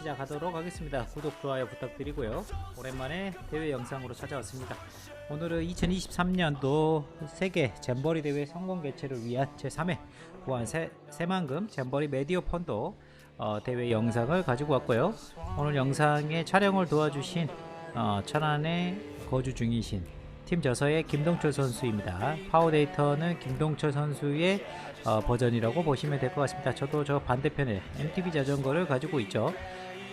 시작하도록 하겠습니다. 구독, 좋아요 부탁드리고요. 오랜만에 대회 영상으로 찾아왔습니다. 오늘은 2023년도 세계 잼버리 대회 성공 개최를 위한 제3회 보안 새, 새만금 잼버리 메디어 펀도 어, 대회 영상을 가지고 왔고요. 오늘 영상에 촬영을 도와주신 어, 천안에 거주 중이신 팀 저서의 김동철 선수입니다. 파워데이터는 김동철 선수의 어, 버전이라고 보시면 될 것 같습니다. 저도 저 반대편에 MTB 자전거를 가지고 있죠.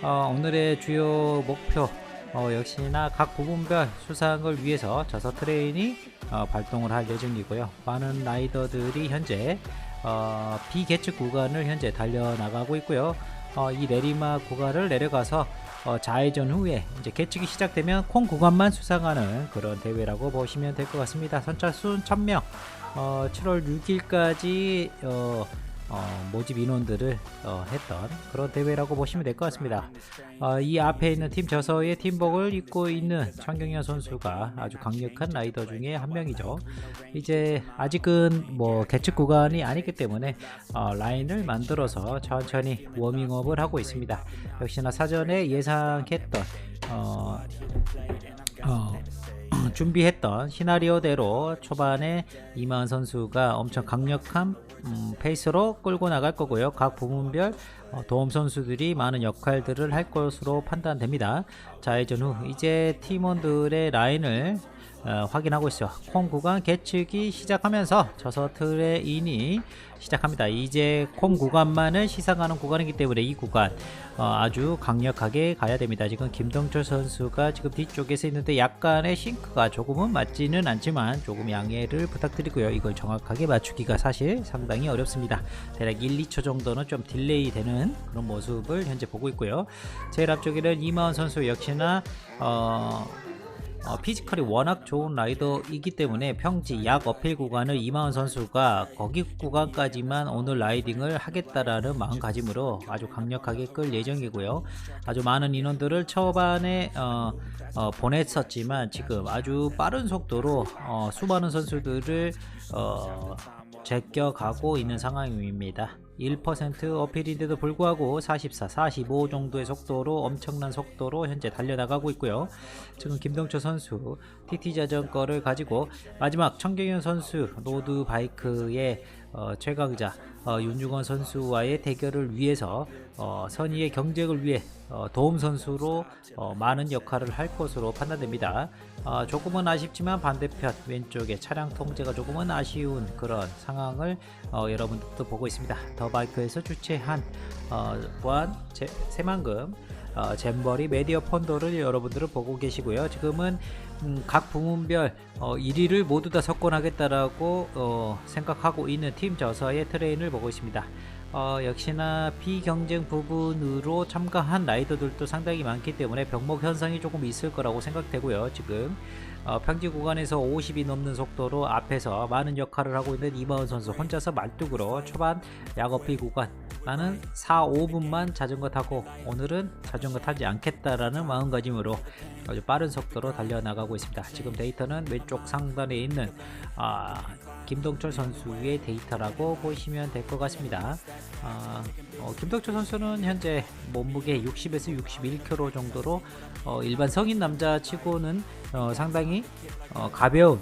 어, 오늘의 주요 목표 어, 역시나 각 부분별 수상을 위해서 저서 트레인이 어, 발동을 할 예정이고요. 많은 라이더들이 현재 어, 비계측 구간을 현재 달려나가고 있고요. 어, 이 내리막 구간을 내려가서 어, 좌회전 후에 이제 계측이 시작되면 콩 구간만 수상하는 그런 대회라고 보시면 될 것 같습니다. 선착순 1000명 어, 7월 6일까지 어, 어, 모집 인원들을 어, 했던 그런 대회라고 보시면 될 것 같습니다. 어, 이 앞에 있는 팀 저서의 팀복을 입고 있는 천경현 선수가 아주 강력한 라이더 중에 한 명이죠. 이제 아직은 뭐 개측 구간이 아니기 때문에 어, 라인을 만들어서 천천히 워밍업을 하고 있습니다. 역시나 사전에 예상했던 어, 어, 준비했던 시나리오대로 초반에 이만 선수가 엄청 강력한 음, 페이스로 끌고 나갈 거고요. 각 부문별 어, 도움 선수들이 많은 역할들을 할 것으로 판단됩니다. 좌회전 후 이제 팀원들의 라인을 어, 확인하고 있어요. 콩 구간 계측이 시작하면서 저서 트레인이 시작합니다. 이제 콩 구간만을 시상하는 구간이기 때문에 이 구간 어, 아주 강력하게 가야 됩니다. 지금 김동철 선수가 지금 뒤쪽에서 있는데 약간의 싱크가 조금은 맞지는 않지만 조금 양해를 부탁드리고요. 이걸 정확하게 맞추기가 사실 상당히 어렵습니다. 대략 1, 2초 정도는 좀 딜레이 되는 그런 모습을 현재 보고 있고요. 제일 앞쪽에는 이마은 선수 역시나 어, 어, 피지컬이 워낙 좋은 라이더이기 때문에 평지 약 어필 구간을 이마은 선수가 거기 구간까지만 오늘 라이딩을 하겠다라는 마음가짐으로 아주 강력하게 끌 예정이고요. 아주 많은 인원들을 초반에 어, 어, 보냈었지만 지금 아주 빠른 속도로 어, 수많은 선수들을 어, 제껴가고 있는 상황입니다. 1% 어필인데도 불구하고 44, 45 정도의 속도로 엄청난 속도로 현재 달려나가고 있고요. 지금 김동철 선수 TT 자전 거를 가지고 마지막 청경현 선수 로드 바이크의 어, 최강자 어, 윤중원 선수와의 대결을 위해서 어, 선의의 경쟁을 위해 어, 도움 선수로 어, 많은 역할을 할 것으로 판단됩니다. 어, 조금은 아쉽지만 반대편 왼쪽에 차량 통제가 조금은 아쉬운 그런 상황을 어, 여러분들도 보고 있습니다. 더 바이크에서 주최한 어, 보안 제, 새만금 어, 잼버리 메디어 펀도를 여러분들은 보고 계시고요. 지금은 음, 각 부문별 어, 1위를 모두 다 석권하겠다라고 어, 생각하고 있는 팀 저서의 트레인을 보고 있습니다. 어, 역시나 비경쟁 부분으로 참가한 라이더들도 상당히 많기 때문에 병목 현상이 조금 있을 거라고 생각되고요. 지금 어, 평지 구간에서 50이 넘는 속도로 앞에서 많은 역할을 하고 있는 이마은 선수 혼자서 말뚝으로 초반 약어피 구간 나는 4, 5분만 자전거 타고 오늘은 자전거 타지 않겠다라는 마음가짐으로 아주 빠른 속도로 달려나가고 있습니다. 지금 데이터는 왼쪽 상단에 있는 아, 김동철 선수의 데이터라고 보시면 될 것 같습니다. 아, 어, 김동철 선수는 현재 몸무게 60에서 61kg 정도로 어, 일반 성인 남자 치고는 어, 상당히 어, 가벼운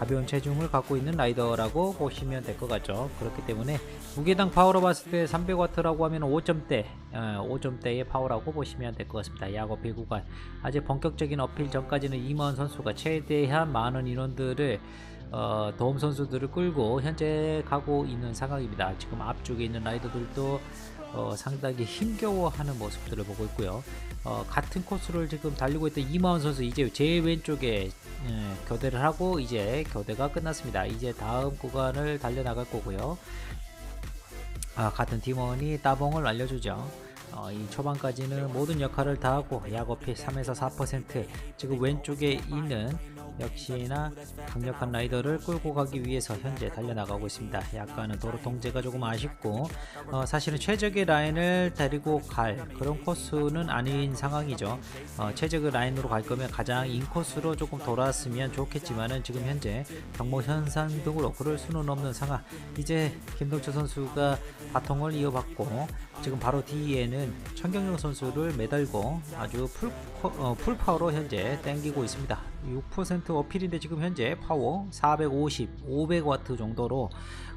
가벼운 체중을 갖고 있는 라이더라고 보시면 될 것 같죠. 그렇기 때문에 무게당 파워로 봤을 때 300W라고 하면 5점대, 어, 5점대의 파워라고 보시면 될 것 같습니다. 약 어필 구간. 아직 본격적인 어필 전까지는 이먼 선수가 최대한 많은 인원들을 어, 도움 선수들을 끌고 현재 가고 있는 상황입니다. 지금 앞쪽에 있는 라이더들도 어, 상당히 힘겨워하는 모습들을 보고 있고요. 어, 같은 코스를 지금 달리고 있던 이마운 선수 이제 제 왼쪽에 예, 교대를 하고 이제 교대가 끝났습니다. 이제 다음 구간을 달려 나갈 거고요. 아, 같은 팀원이 따봉을 알려주죠. 어, 이 초반까지는 모든 역할을 다 하고 약어피 3에서 4% 지금 왼쪽에 있는 역시나 강력한 라이더를 끌고 가기 위해서 현재 달려나가고 있습니다. 약간은 도로 통제가 조금 아쉽고 어, 사실은 최적의 라인을 데리고 갈 그런 코스는 아닌 상황이죠. 어, 최적의 라인으로 갈 거면 가장 인코스로 조금 돌았으면 좋겠지만은 지금 현재 경모 현상 등으로 그럴 수는 없는 상황. 이제 김동철 선수가 바통을 이어받고 지금 바로 뒤에는 천경영 선수를 매달고 아주 풀, 코- 어, 풀 파워로 현재 땡기고 있습니다. 6% 어필인데 지금 현재 파워 450, 500와트 정도로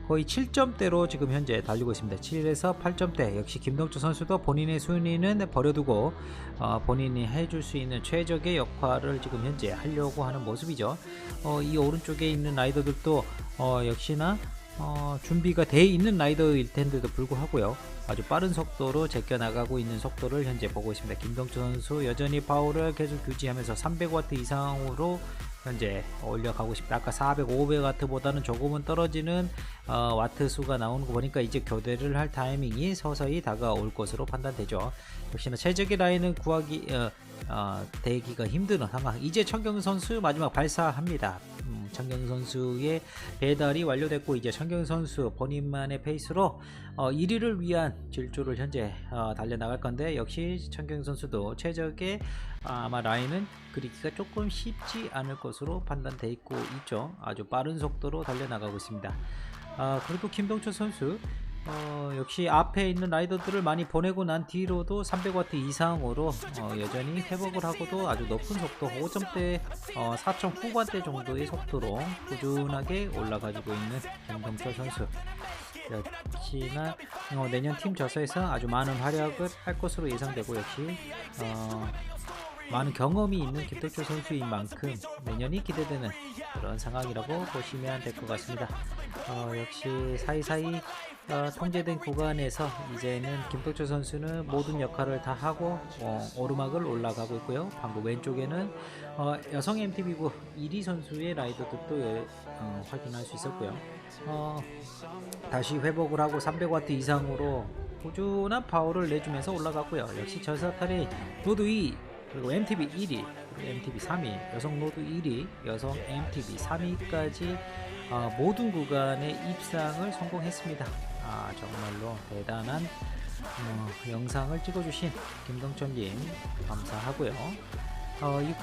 거의 7점대로 지금 현재 달리고 있습니다. 7에서 8점대. 역시 김동주 선수도 본인의 순위는 버려두고 어, 본인이 해줄 수 있는 최적의 역할을 지금 현재 하려고 하는 모습이죠. 어, 이 오른쪽에 있는 라이더들도 어, 역시나 어, 준비가 돼 있는 라이더일 텐데도 불구하고요. 아주 빠른 속도로 제껴 나가고 있는 속도를 현재 보고 있습니다. 김동주 선수 여전히 파워를 계속 유지하면서 300와트 이상으로 현재 올려가고 싶다. 아까 400, 500와트보다는 조금은 떨어지는 어, 와트 수가 나오는 거 보니까 이제 교대를 할 타이밍이 서서히 다가올 것으로 판단되죠. 역시나 최적의 라인을 구하기 어, 어, 되기가 힘든 상황. 이제 천경 선수 마지막 발사합니다. 음, 천경 선수의 배달이 완료됐고 이제 천경 선수 본인만의 페이스로 어, 1위를 위한 질주를 현재 어, 달려나갈 건데 역시 천경 선수도 최적의 아, 아마 라인은 그리기가 조금 쉽지 않을 것으로 판단돼 있고 있죠. 아주 빠른 속도로 달려나가고 있습니다. 아, 그리고 김동철 선수 어, 역시 앞에 있는 라이더들을 많이 보내고 난 뒤로도 300와트 이상으로 어, 여전히 회복을 하고도 아주 높은 속도 5점대 어, 4점 후반대 정도의 속도로 꾸준하게 올라가지고 있는 김동철 선수. 역시나 어, 내년 팀 저서에서 아주 많은 활약을 할 것으로 예상되고 역시 어, 많은 경험이 있는 김덕조 선수인 만큼 내년이 기대되는 그런 상황이라고 보시면 될 것 같습니다. 어, 역시 사이사이 어, 통제된 구간에서 이제는 김덕조 선수는 모든 역할을 다 하고 어, 오르막을 올라가고 있고요. 방금 왼쪽에는 어, 여성 MTB구 1위 선수의 라이더들도 예, 어, 확인할 수 있었고요. 어, 다시 회복을 하고 300와트 이상으로 꾸준한 파워를 내주면서 올라갔고요. 역시 노드 2 그리고 MTB 1위, MTB 3위, 여성 노드 1위, 여성 MTB 3위까지 어, 모든 구간의 입상을 성공했습니다. 아 정말로 대단한 어, 영상을 찍어주신 김동천님 감사하고요. 어, 이